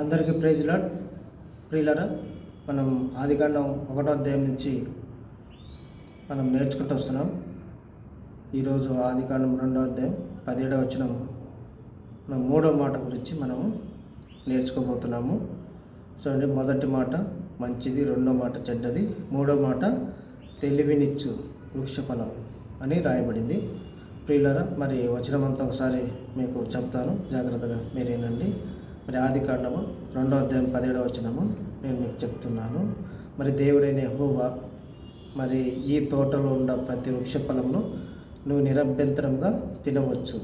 అందరికీ praise lord. ప్రియులరా మనం ఆదికాండం ఒకటో అధ్యాయం నుంచి మనం నేర్చుకుంటూ వస్తున్నాం. ఈరోజు ఆదికాండం రెండో అధ్యాయం పదిహేడవ వచ్చిన మనం మూడో మాట గురించి మనం నేర్చుకోబోతున్నాము. చూడండి మొదటి మాట మంచిది రెండో మాట చెడ్డది మూడో మాట తెలివినిచ్చు వృక్షఫలం అని రాయబడింది. ప్రియులరా మరి వచ్చినమంతా ఒకసారి మీకు చెప్తాను. జాగ్రత్తగా మీరేనండి. మరి ఆది కాండము రెండో అధ్యాయం పదిహేడవ వచనము నేను మీకు చెప్తున్నాను. మరి దేవుడైన యెహోవా మరి ఈ తోటలో ఉన్న ప్రతి వృక్ష ఫలంను నువ్వు నిరభ్యంతరంగా తినవచ్చు.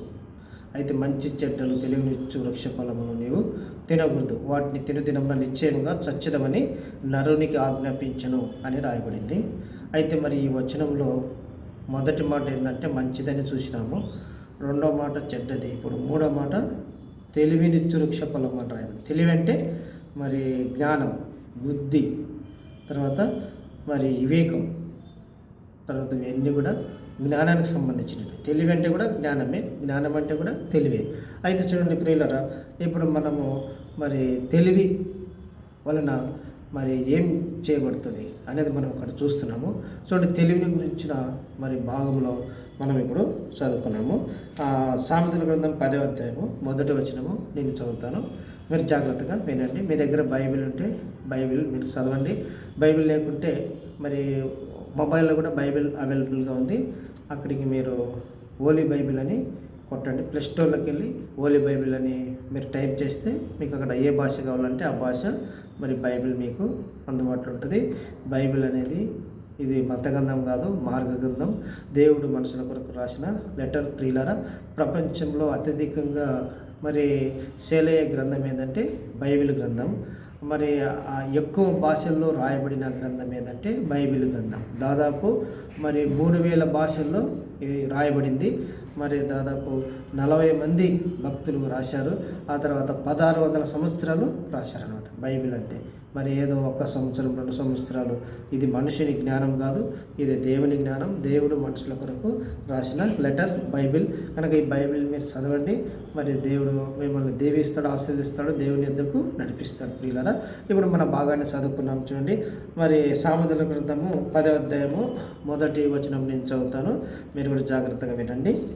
అయితే మంచి చెడ్డలు తెలివినిచ్చు వృక్ష ఫలములు నీవు తినకూడదు. వాటిని తినదినంలో నిశ్చయముగా చచ్చదమని నరునికి ఆజ్ఞాపించను అని రాయబడింది. అయితే మరి ఈ వచనంలో మొదటి మాట ఏంటంటే మంచిదని చూసినాము. రెండో మాట చెడ్డది. ఇప్పుడు మూడో మాట తెలివినిచ్చు వృక్ష ఫలం అని రాయబడి తెలివి అంటే మరి జ్ఞానం బుద్ధి తర్వాత మరి వివేకం తర్వాత ఇవన్నీ కూడా జ్ఞానానికి సంబంధించినవి. తెలివి అంటే కూడా జ్ఞానమే జ్ఞానం అంటే కూడా తెలివే. అయితే చూడండి ప్రియులరా ఇప్పుడు మనము మరి తెలివి వలన మరి ఏం చేయబడుతుంది అనేది మనం ఇక్కడ చూస్తున్నాము. చూడండి తెలివిని గురించిన మరి భాగంలో మనం ఇప్పుడు చదువుకున్నాము. సామెతల గ్రంథం పదో అధ్యాయము మొదటి వచ్చినము నేను చదువుతాను. మీరు జాగ్రత్తగా వినండి. మీ దగ్గర బైబిల్ ఉంటే బైబిల్ మీరు చదవండి. బైబిల్ లేకుంటే మరి మొబైల్లో కూడా బైబిల్ అవైలబుల్గా ఉంది. అక్కడికి మీరు ఓలీ బైబిల్ అని కొట్టండి. ప్లే స్టోర్లోకి వెళ్ళి ఓలీ బైబిల్ అని మీరు టైప్ చేస్తే మీకు అక్కడ ఏ భాష కావాలంటే ఆ భాష మరి బైబిల్ మీకు అందుబాటులో ఉంటుంది. బైబిల్ అనేది ఇది మతగంధం కాదు మార్గగంధం దేవుడు మనుషుల కొరకు రాసిన లెటర్ ప్రియులరా ప్రపంచంలో అత్యధికంగా మరి సేలయ్య గ్రంథం ఏంటంటే బైబిల్ గ్రంథం. మరి ఎక్కువ భాషల్లో రాయబడిన గ్రంథం ఏదంటే బైబిల్ గ్రంథం. దాదాపు మరి మూడు వేల భాషల్లో రాయబడింది. మరి దాదాపు నలభై మంది భక్తులు రాశారు. ఆ తర్వాత పదహారు వందల సంవత్సరాలు రాశారు అనమాట బైబిల్ అంటే. మరి ఏదో ఒక్క సంవత్సరం రెండు సంవత్సరాలు. ఇది మనిషిని జ్ఞానం కాదు ఇది దేవుని జ్ఞానం. దేవుడు మనుషుల కొరకు రాసిన లెటర్ బైబిల్. కనుక ఈ బైబిల్ మీరు చదవండి. మరి దేవుడు మిమ్మల్ని దీవిస్తాడు ఆశీర్దిస్తాడు దేవుని ఎద్దకు నడిపిస్తాడు ప్రియులరా. ఇప్పుడు మన భాగాన్ని చదువుకున్నాం చూడండి. మరి సామెతల గ్రంథము పదో అధ్యాయము మొదటి వచనం నేను చదువుతాను. మీరు కూడా జాగ్రత్తగా వినండి.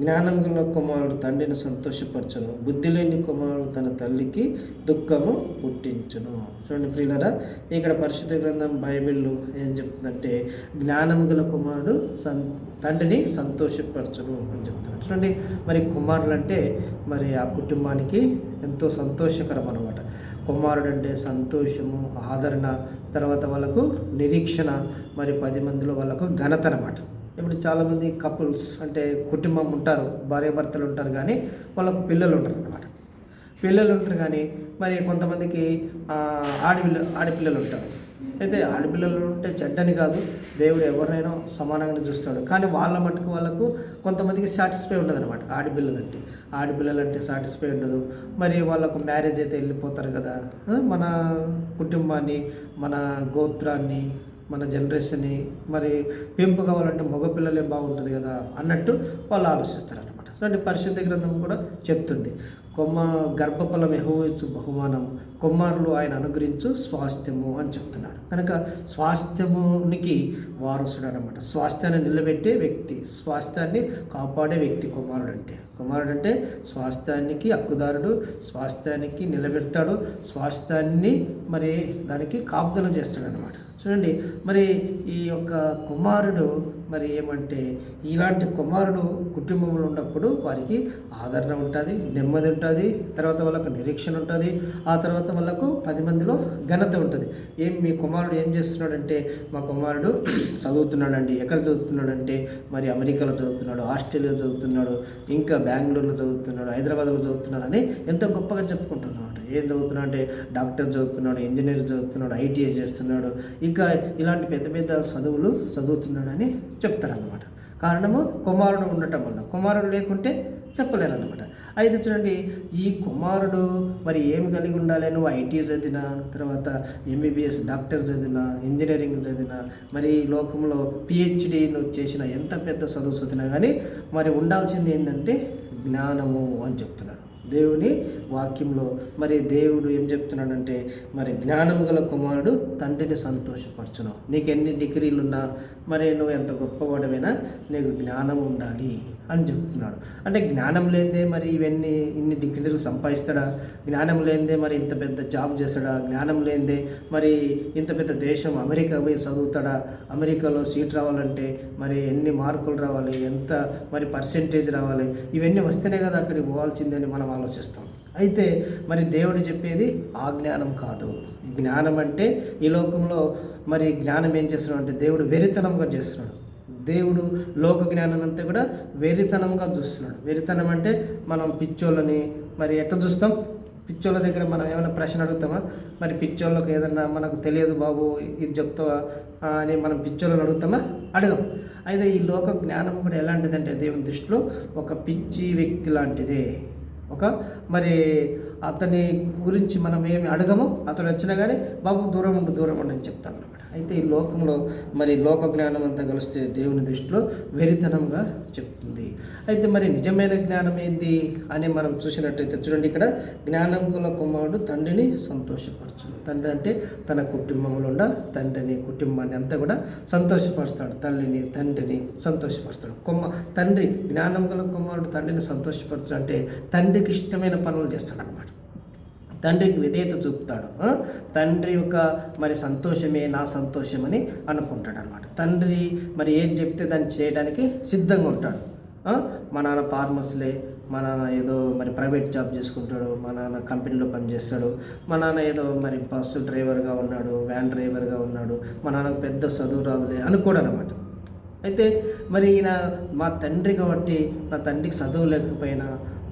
జ్ఞానం గల కుమారుడు తండ్రిని సంతోషపరచును. బుద్ధి లేని కుమారుడు తన తల్లికి దుఃఖము పుట్టించును. చూడండి ప్రియులరా ఇక్కడ పరిశుద్ధ గ్రంథం బైబిల్ ఏం చెప్తుందంటే జ్ఞానం గల కుమారుడు సం తండ్రిని సంతోషపరచును అని చెప్తున్నాడు చూడండి మరి కుమారులు అంటే మరి ఆ కుటుంబానికి ఎంతో సంతోషకరం అనమాట కుమారుడు అంటే సంతోషము ఆదరణ తర్వాత వాళ్ళకు నిరీక్షణ మరి పది మందిలో వాళ్ళకు ఘనత అనమాట ఇప్పుడు చాలామంది కపుల్స్ అంటే కుటుంబం ఉంటారు భార్యాభర్తలు ఉంటారు కానీ వాళ్ళకు పిల్లలు ఉంటారు అనమాట పిల్లలు ఉంటారు కానీ మరి కొంతమందికి ఆడపిల్ల ఆడపిల్లలు ఉంటారు. అయితే ఆడపిల్లలు ఉంటే చెడ్డని కాదు దేవుడు ఎవరినైనా సమానంగానే చూస్తాడు. కానీ వాళ్ళ మట్టుకు వాళ్ళకు కొంతమందికి సాటిస్ఫై ఉండదు అనమాట ఆడపిల్లలు అంటే ఆడపిల్లలు అంటే సాటిస్ఫై ఉండదు. మరి వాళ్ళకు మ్యారేజ్ అయితే వెళ్ళిపోతారు కదా. మన కుటుంబాన్ని మన గోత్రాన్ని మన జనరేషన్ని మరి పెంపు కావాలంటే మగపిల్లలే బాగుంటుంది కదా అన్నట్టు వాళ్ళు ఆలోచిస్తారు అనమాట చూడండి పరిశుద్ధ గ్రంథం కూడా చెప్తుంది. కొమ్మ గర్భఫలం ఎహోవచ్చు బహుమానం కుమారులు ఆయన అనుగ్రహించు స్వాస్థ్యము అని చెప్తున్నాడు. కనుక స్వాస్థ్యమునికి వారసుడు అనమాట స్వాస్థ్యాన్ని నిలబెట్టే వ్యక్తి స్వాస్థ్యాన్ని కాపాడే వ్యక్తి కుమారుడు అంటే కుమారుడు అంటే స్వాస్థ్యానికి హక్కుదారుడు స్వాస్థ్యానికి నిలబెడతాడు స్వాస్థ్యాన్ని మరి దానికి కాపుదల చేస్తాడు అనమాట చూడండి. మరి ఈ యొక్క కుమారుడు మరి ఏమంటే ఇలాంటి కుమారుడు కుటుంబంలో ఉన్నప్పుడు వారికి ఆదరణ ఉంటుంది నెమ్మది ఉంటుంది తర్వాత వాళ్ళకు నిరీక్షణ ఉంటుంది ఆ తర్వాత వాళ్ళకు పది మందిలో ఘనత ఉంటుంది. ఏం మీ కుమారుడు ఏం చేస్తున్నాడంటే మా కుమారుడు చదువుతున్నాడండి ఎక్కడ చదువుతున్నాడంటే మరి అమెరికాలో చదువుతున్నాడు ఆస్ట్రేలియాలో చదువుతున్నాడు ఇంకా బెంగళూరులో చదువుతున్నాడు హైదరాబాద్లో చదువుతున్నాడని ఎంతో గొప్పగా చెప్పుకుంటున్నాడు ఏం చదువుతున్నాడు అంటే డాక్టర్ చదువుతున్నాడు ఇంజనీర్ చదువుతున్నాడు ఐటీఐ చేస్తున్నాడు ఇంకా ఇలాంటి పెద్ద పెద్ద చదువులు చదువుతున్నాడని చెప్తారనమాట కారణము కుమారుడు ఉండటం వల్ల. కుమారుడు లేకుంటే చెప్పలేరు అనమాట అయితే చూడండి ఈ కుమారుడు మరి ఏమి కలిగి ఉండాలి? నువ్వు ఐటీ చదివినా తర్వాత ఎంబీబీఎస్ డాక్టర్ చదివినా ఇంజనీరింగ్ చదివినా మరి ఈ లోకంలో పిహెచ్డి నువ్వు చేసిన ఎంత పెద్ద చదువు చదివినా కానీ మరి ఉండాల్సింది ఏంటంటే జ్ఞానము అని చెప్తున్నాడు దేవుని వాక్యంలో మరి దేవుడు ఏం చెప్తున్నాడంటే మరి జ్ఞానము గల కుమారుడు తండ్రిని సంతోషపరచును. నీకు ఎన్ని డిగ్రీలు ఉన్నా మరి నువ్వు ఎంత గొప్పవాడమైనా నీకు జ్ఞానం ఉండాలి అని చెప్తున్నాడు. అంటే జ్ఞానం లేదే మరి ఇవన్నీ ఇన్ని డిగ్రీలు సంపాదిస్తాడా? జ్ఞానం లేనిదే మరి ఇంత పెద్ద జాబ్ చేస్తాడా? జ్ఞానం లేనిదే మరి ఇంత పెద్ద దేశం అమెరికా పోయి చదువుతాడా? అమెరికాలో సీట్ రావాలంటే మరి ఎన్ని మార్కులు రావాలి? ఎంత మరి పర్సెంటేజ్ రావాలి? ఇవన్నీ వస్తేనే కదా అక్కడికి పోవాల్సిందని మనం ఆలోచిస్తాం. అయితే మరి దేవుడు చెప్పేది ఆ జ్ఞానం కాదు. జ్ఞానం అంటే ఈ లోకంలో మరి జ్ఞానం ఏం చేస్తున్నాడు అంటే దేవుడు వెరితనంగా చేస్తున్నాడు. దేవుడు లోక జ్ఞానం అంతా కూడా వెరితనంగా చూస్తున్నాడు. వెరితనం అంటే మనం పిచ్చోళ్ళని మరి ఎట్లా చూస్తాం? పిచ్చోళ్ళ దగ్గర మనం ఏమైనా ప్రశ్న అడుగుతామా? మరి పిచ్చోళ్ళకి ఏదన్నా మనకు తెలియదు బాబు ఇది చెప్తావా? అని మనం పిచ్చోళ్ళని అడుగుతామా? అడగం. అయితే ఈ లోక జ్ఞానం కూడా ఎలాంటిదంటే దేవుని దృష్టిలో ఒక పిచ్చి వ్యక్తి లాంటిదే. ఒక మరి అతని గురించి మనం ఏమి అడగము? అతడు వచ్చినా కానీ బాబు దూరం ఉండు దూరం ఉండు అని చెప్తాను. అనమాట అయితే ఈ లోకంలో మరి లోక జ్ఞానం అంతా కలిస్తే దేవుని దృష్టిలో వెరితనంగా చెప్తుంది. అయితే మరి నిజమైన జ్ఞానం ఏంది అని మనం చూసినట్టయితే చూడండి ఇక్కడ జ్ఞానం గల కుమారుడు తండ్రిని సంతోషపరచును. తండ్రి అంటే తన కుటుంబంలో ఉన్న తండ్రిని కుటుంబాన్ని అంతా కూడా సంతోషపరుస్తాడు. తల్లిని తండ్రిని సంతోషపరుస్తాడు. కుమ్మ తండ్రి జ్ఞానం గల కుమారుడు తండ్రిని సంతోషపరచు అంటే తండ్రికి ఇష్టమైన పనులు చేస్తాడు అనమాట తండ్రికి విధేయత చూపుతాడు. తండ్రి యొక్క మరి సంతోషమే నా సంతోషమని అనుకుంటాడు అనమాట తండ్రి మరి ఏది చెప్తే దాన్ని చేయడానికి సిద్ధంగా ఉంటాడు. మా నాన్న ఫార్మర్స్లే మా నాన్న ఏదో మరి ప్రైవేట్ జాబ్ చేసుకుంటాడు మా నాన్న కంపెనీలో పనిచేస్తాడు మా నాన్న ఏదో మరి బస్సు డ్రైవర్గా ఉన్నాడు వ్యాన్ డ్రైవర్గా ఉన్నాడు మా నాన్నకు పెద్ద చదువు రాదులే అనుకోడు అనమాట అయితే మరి ఈయన మా తండ్రి కాబట్టి నా తండ్రికి చదువు లేకపోయినా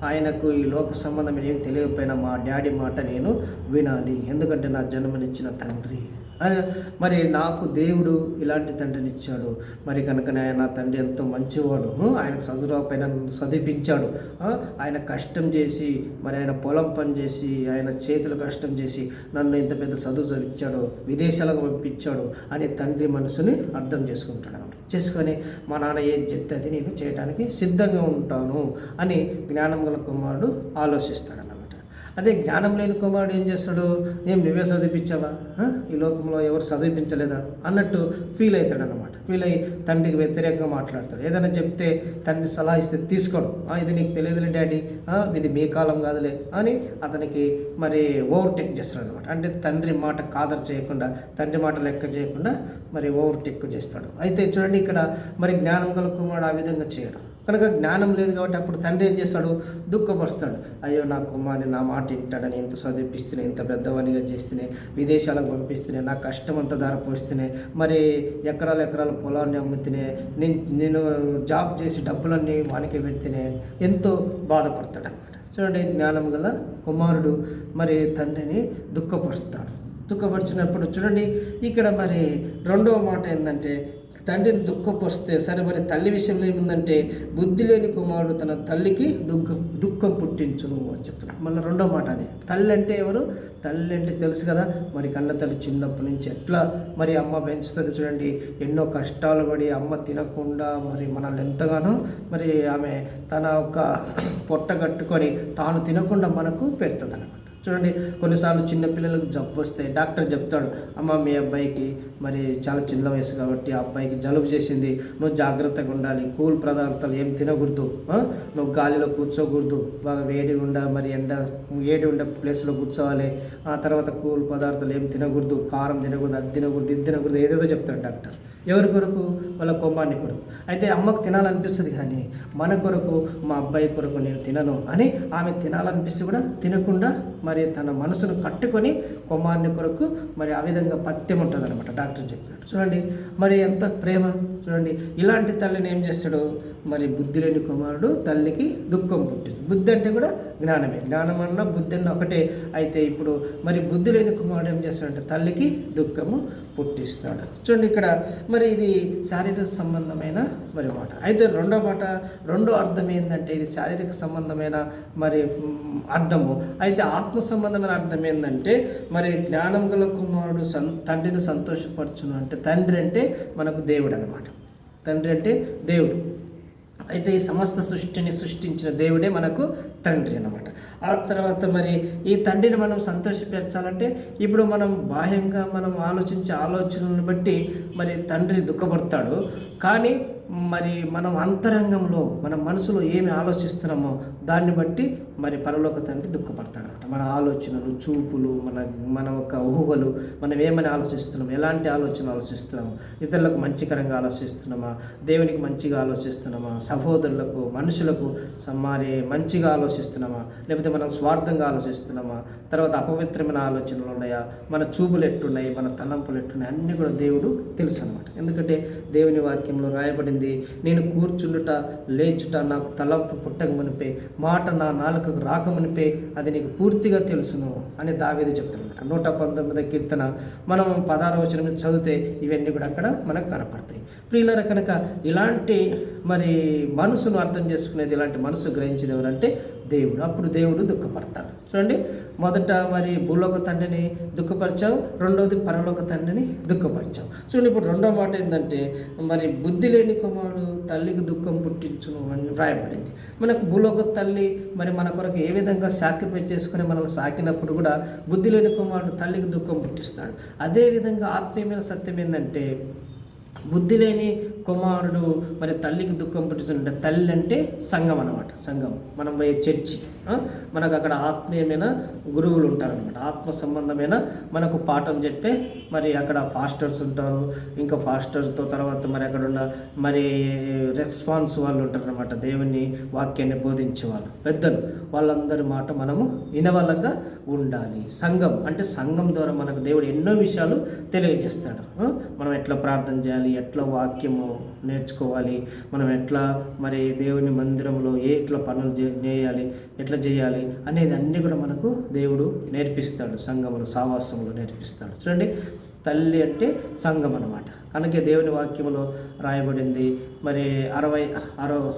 ఆయనకు ఈ లోక సంబంధం ఏం తెలియకపోయినా మా డాడీ మాట నేను వినాలి. ఎందుకంటే నా జన్మనిచ్చిన తండ్రి. మరి నాకు దేవుడు ఇలాంటి తండ్రిని ఇచ్చాడు. మరి కనుక ఆయన నా తండ్రి ఎంతో మంచివాడు. ఆయన ఆయనకు చదువు నన్ను చదివించాడు. ఆయన కష్టం చేసి మరి ఆయన పొలం పని చేసి ఆయన చేతులు కష్టం చేసి నన్ను ఇంత పెద్ద చదువు చదివించాడు విదేశాలకు పంపించాడు అని తండ్రి మనసుని అర్థం చేసుకుంటాడు అన్నమాట. చేసుకొని మా నాన్న ఏది చెప్తే అది నేను చేయడానికి సిద్ధంగా ఉంటాను అని జ్ఞానం గల కుమారుడు ఆలోచిస్తాడు అన్నమాట అదే జ్ఞానం లేని కుమారుడు ఏం చేస్తాడు? ఏం నువ్వే చదివించావా ఈ లోకంలో ఎవరు చదివించలేదా అన్నట్టు ఫీల్ అవుతాడు అనమాట ఫీల్ అయ్యి తండ్రికి వ్యతిరేకంగా మాట్లాడతాడు. ఏదైనా చెప్తే తండ్రి సలహా ఇస్తే తీసుకోడు. ఇది నీకు తెలియదులే డాడీ. ఇది మీ కాలం కాదులే అని అతనికి మరి ఓవర్టేక్ చేస్తాడు అనమాట అంటే తండ్రి మాట కాదర్ చేయకుండా తండ్రి మాట లెక్క చేయకుండా మరి ఓవర్టేక్ చేస్తాడు. అయితే చూడండి ఇక్కడ మరి జ్ఞానం గల కుమారుడు ఆ విధంగా చేయడం. కనుక జ్ఞానం లేదు కాబట్టి అప్పుడు తండ్రి ఏం చేస్తాడు? దుఃఖపరుస్తాడు. అయ్యో నా కుమారుని నా మాట వింటాడని ఇంత చదివిపిస్తున్నాయి ఇంత పెద్దవానిగా చేస్తేనే విదేశాలకు పంపిస్తున్నాయి నా కష్టం అంతా ధారపోస్తేనే మరి ఎకరాల ఎకరాల పొలాన్ని అమ్ముతేనే నేను నేను జాబ్ చేసి డబ్బులన్నీ వానికి పెడితేనే ఎంతో బాధపడతాడు అనమాట చూడండి జ్ఞానం గల కుమారుడు మరి తండ్రిని దుఃఖపరుస్తాడు. దుఃఖపరిచినప్పుడు చూడండి ఇక్కడ మరి రెండవ మాట ఏంటంటే తండ్రిని దుఃఖపరిస్తే సరే మరి తల్లి విషయంలో ఏముందంటే బుద్ధి లేని కుమారుడు తన తల్లికి దుఃఖం దుఃఖం పుట్టించును అని చెప్తున్నాడు. మళ్ళీ రెండో మాట అదే. తల్లి అంటే ఎవరు? తల్లి అంటే తెలుసు కదా మరి కన్న తల్లి చిన్నప్పటి నుంచి ఎట్లా మరి అమ్మ పెంచుతుంది చూడండి. ఎన్నో కష్టాలు పడి అమ్మ తినకుండా మరి మనల్ని ఎంతగానో మరి ఆమె తన ఒక పొట్ట కట్టుకొని తాను తినకుండా మనకు పెడుతుంది అనమాట చూడండి కొన్నిసార్లు చిన్నపిల్లలకు జబ్బు వస్తే డాక్టర్ చెప్తాడు అమ్మ మీ అబ్బాయికి మరి చాలా చిన్న వయసు కాబట్టి ఆ అబ్బాయికి జలుబు చేసింది నువ్వు జాగ్రత్తగా ఉండాలి కూల్ పదార్థాలు ఏం తినకూడదు నువ్వు గాలిలో కూర్చోకూడదు బాగా వేడిగా ఉండ మరి ఎండ వేడి ఉండే ప్లేస్లో కూర్చోవాలి ఆ తర్వాత కూల్ పదార్థాలు ఏం తినకూడదు కారం తినకూడదు అది తినకూడదు ఇది తినకూడదు ఏదేదో చెప్తాడు డాక్టర్. ఎవరి కొరకు? వాళ్ళ కొమ్మాన్ని కొరకు. అయితే అమ్మకు తినాలనిపిస్తుంది కానీ మన కొరకు మా అబ్బాయి కొరకు నేను తినను అని ఆమె తినాలనిపిస్తే కూడా తినకుండా మరి తన మనసును కట్టుకొని కుమార్ని కొరకు మరి ఆ విధంగా పత్యం ఉంటుంది అనమాట డాక్టర్ చెప్పినట్టు. చూడండి మరి ఎంత ప్రేమ. చూడండి ఇలాంటి తల్లిని ఏం చేస్తాడు? మరి బుద్ధి లేని కుమారుడు తల్లికి దుఃఖం పుట్టింది. బుద్ధి అంటే కూడా జ్ఞానమే. జ్ఞానం అన్న బుద్ధి అన్న ఒకటే. అయితే ఇప్పుడు మరి బుద్ధి లేని కుమారుడు ఏం చేస్తాడంటే తల్లికి దుఃఖము పుట్టిస్తాడు. చూడండి ఇక్కడ మరి ఇది శారీరక సంబంధమైన మరి మాట. అయితే రెండో మాట రెండో అర్థం ఏంటంటే ఇది శారీరక సంబంధమైన మరి అర్థము. అయితే ఆత్మ సంబంధమైన అర్థం ఏంటంటే మరి జ్ఞానం గల కుమారుడు సం తండ్రిని సంతోషపరచును అంటే తండ్రి అంటే మనకు దేవుడు అనమాట తండ్రి అంటే దేవుడు. అయితే ఈ సమస్త సృష్టిని సృష్టించిన దేవుడే మనకు తండ్రి అన్నమాట. ఆ తర్వాత మరి ఈ తండ్రిని మనం సంతోషపెరచాలంటే ఇప్పుడు మనం బాహ్యంగా మనం ఆలోచించే ఆలోచనలను బట్టి మరి తండ్రి దుఃఖపడతాడు. కానీ మరి మనం అంతరంగంలో మన మనసులో ఏమి ఆలోచిస్తున్నామో దాన్ని బట్టి మరి పరలోక తండ్రి దుఃఖపడతాడనమాట. మన ఆలోచనలు చూపులు మన మన యొక్క ఊహలు మనం ఏమని ఆలోచిస్తున్నాం ఎలాంటి ఆలోచన ఆలోచిస్తున్నాము ఇతరులకు మంచికరంగా ఆలోచిస్తున్నామా దేవునికి మంచిగా ఆలోచిస్తున్నామా సహోదరులకు మనుషులకు మరి మంచిగా ఆలోచిస్తున్నామా లేకపోతే మనం స్వార్థంగా ఆలోచిస్తున్నామా తర్వాత అపవిత్రమైన ఆలోచనలు ఉన్నాయా మన చూపులు ఎట్టున్నాయి మన తలంపులు ఎట్టున్నాయి అన్నీ కూడా దేవుడు తెలుసు అనమాట ఎందుకంటే దేవుని వాక్యంలో రాయబడింది నేను కూర్చుండుట లేచుట నాకు తలంపు పుట్టకమనిపే మాట నా నాలుకకు రాకమనిపే అది నీకు పూర్తిగా తెలుసును అని దావేది చెప్తున్నాడు నూట పంతొమ్మిది కీర్తన మనం పదహార వచనం చదివితే ఇవన్నీ కూడా అక్కడ మనకు కనపడతాయి. ప్రియులర కనుక ఇలాంటి మరి మనసును అర్థం చేసుకునేది ఇలాంటి మనసు గ్రహించేది ఎవరంటే దేవుడు. అప్పుడు దేవుడు దుఃఖపడతాడు. చూడండి మొదట మరి భూలోక తండ్రిని దుఃఖపరిచావు రెండవది పరలోక తండ్రిని దుఃఖపరిచావు. చూడండి ఇప్పుడు రెండో మాట ఏంటంటే మరి బుద్ధి లేని కుమారుడు తల్లికి దుఃఖం పుట్టించును అని రాయబడింది మనకు భూలోక తల్లి మరి మన కొరకు ఏ విధంగా సాక్రిఫై చేసుకుని మనల్ని సాకినప్పుడు కూడా బుద్ధి లేని కుమారుడు తల్లికి దుఃఖం పుట్టిస్తాడు. అదేవిధంగా ఆత్మీయమైన సత్యం ఏంటంటే బుద్ధి లేని కుమారుడు మరి తల్లికి దుఃఖం పుట్టిస్తుంటే తల్లి అంటే సంఘం అనమాట సంఘం. మనం పోయే చర్చి మనకు అక్కడ ఆత్మీయమైన గురువులు ఉంటారనమాట ఆత్మ సంబంధమైన మనకు పాఠం చెప్పే మరి అక్కడ ఫాస్టర్స్ ఉంటారు. ఇంకా ఫాస్టర్స్తో తర్వాత మరి అక్కడ ఉన్న మరి రెస్పాన్స్ వాళ్ళు ఉంటారనమాట దేవుని వాక్యాన్ని బోధించే వాళ్ళు. పెద్దలు. వాళ్ళందరి మాట మనము వినవలగా ఉండాలి. సంఘం అంటే సంఘం ద్వారా మనకు దేవుడు ఎన్నో విషయాలు తెలియజేస్తాడు. మనం ఎట్లా ప్రార్థన చేయాలి ఎట్లా వాక్యము నేర్చుకోవాలి. మనం ఎట్లా మరి దేవుని మందిరంలో ఏ ఎట్లా పనులు చే- చేయాలి ఎట్లా చేయాలి అనేది అన్నీ కూడా మనకు దేవుడు నేర్పిస్తాడు సంఘములు సావాసములు నేర్పిస్తాడు. చూడండి తల్లి అంటే సంఘం అనమాట కనుక దేవుని వాక్యములో రాయబడింది మరి అరవై అరవై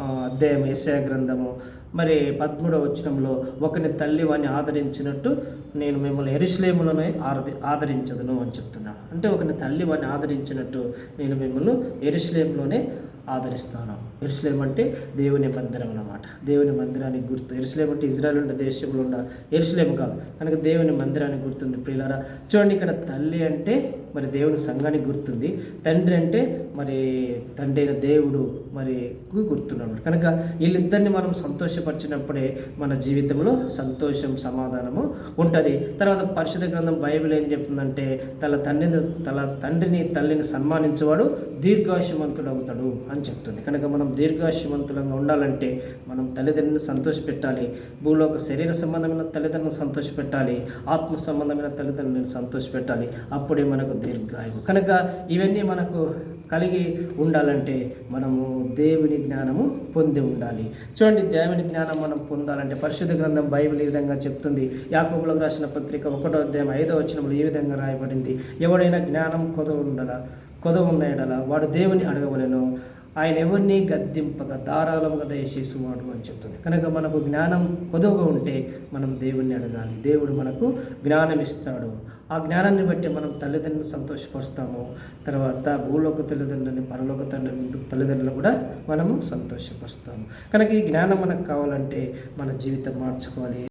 అధ్యాయం ఏసయ గ్రంథము. మరి పదమూడవ వచనంలో ఒకని తల్లి వాడిని ఆదరించినట్టు నేను మిమ్మల్ని ఎరుశ్లేములోనే ఆరది ఆదరించదును అని చెప్తున్నాను అంటే ఒకని తల్లి వాడిని ఆదరించినట్టు నేను మిమ్మల్ని ఎరుశ్లేములోనే ఆదరిస్తాను. ఎరుసలేం అంటే దేవుని మందిరం అన్నమాట. దేవుని మందిరానికి గుర్తు. ఎరుసలేం అంటే ఇజ్రాయల్ ఉండే దేశంలో ఉన్న ఎరుసలేం కాదు. కనుక దేవుని మందిరానికి గుర్తుంది ప్రియులారా. చూడండి ఇక్కడ తల్లి అంటే మరి దేవుని సంఘానికి గుర్తుంది. తండ్రి అంటే మరి తండ్రి అయిన దేవుడు మరి గుర్తున్నాడు కనుక వీళ్ళిద్దరిని మనం సంతోషపరిచినప్పుడే మన జీవితంలో సంతోషం సమాధానము ఉంటుంది. తర్వాత పరిశుద్ధ గ్రంథం బైబిల్ ఏం చెప్తుందంటే తన తండ్రిని తన తండ్రిని తల్లిని సన్మానించేవాడు దీర్ఘాయుషమంతుడు అవుతాడు అని చెప్తుంది. కనుక మనం దీర్ఘాయుషమంతులంగా ఉండాలంటే మనం తల్లిదండ్రులను సంతోషపెట్టాలి. భూలోక శరీర సంబంధమైన తల్లిదండ్రులను సంతోషపెట్టాలి. ఆత్మ సంబంధమైన తల్లిదండ్రులను సంతోషపెట్టాలి. అప్పుడే మనకు దీర్ఘాయువు. కనుక ఇవన్నీ మనకు కలిగి ఉండాలంటే మనము దేవుని జ్ఞానము పొంది ఉండాలి. చూడండి దేవుని జ్ఞానం మనం పొందాలంటే పరిశుద్ధ గ్రంథం బైబిల్ ఈ విధంగా చెప్తుంది. యాకోబులకు రాసిన పత్రిక ఒకటో అధ్యాయం ఐదో వచనంలో ఈ విధంగా రాయబడింది. ఎవడైనా జ్ఞానం కొదవ ఉండలా కొదవ ఉన్న ఎడల వాడు దేవుని అడగవలను. ఆయన ఎవరిని గద్దింపగా ధారాళముగా దయచేసేవాడు అని చెప్తుంది. కనుక మనకు జ్ఞానం కొదవగా ఉంటే మనం దేవుణ్ణి అడగాలి. దేవుడు మనకు జ్ఞానం ఇస్తాడు. ఆ జ్ఞానాన్ని బట్టి మనం తల్లిదండ్రులను సంతోషపరుస్తాము. తర్వాత భూలోక తల్లిదండ్రులని పరలోక తండ్రి తల్లిదండ్రులను కూడా మనము సంతోషపరుస్తాము. కనుక ఈ జ్ఞానం మనకు కావాలంటే మన జీవితం మార్చుకోవాలి.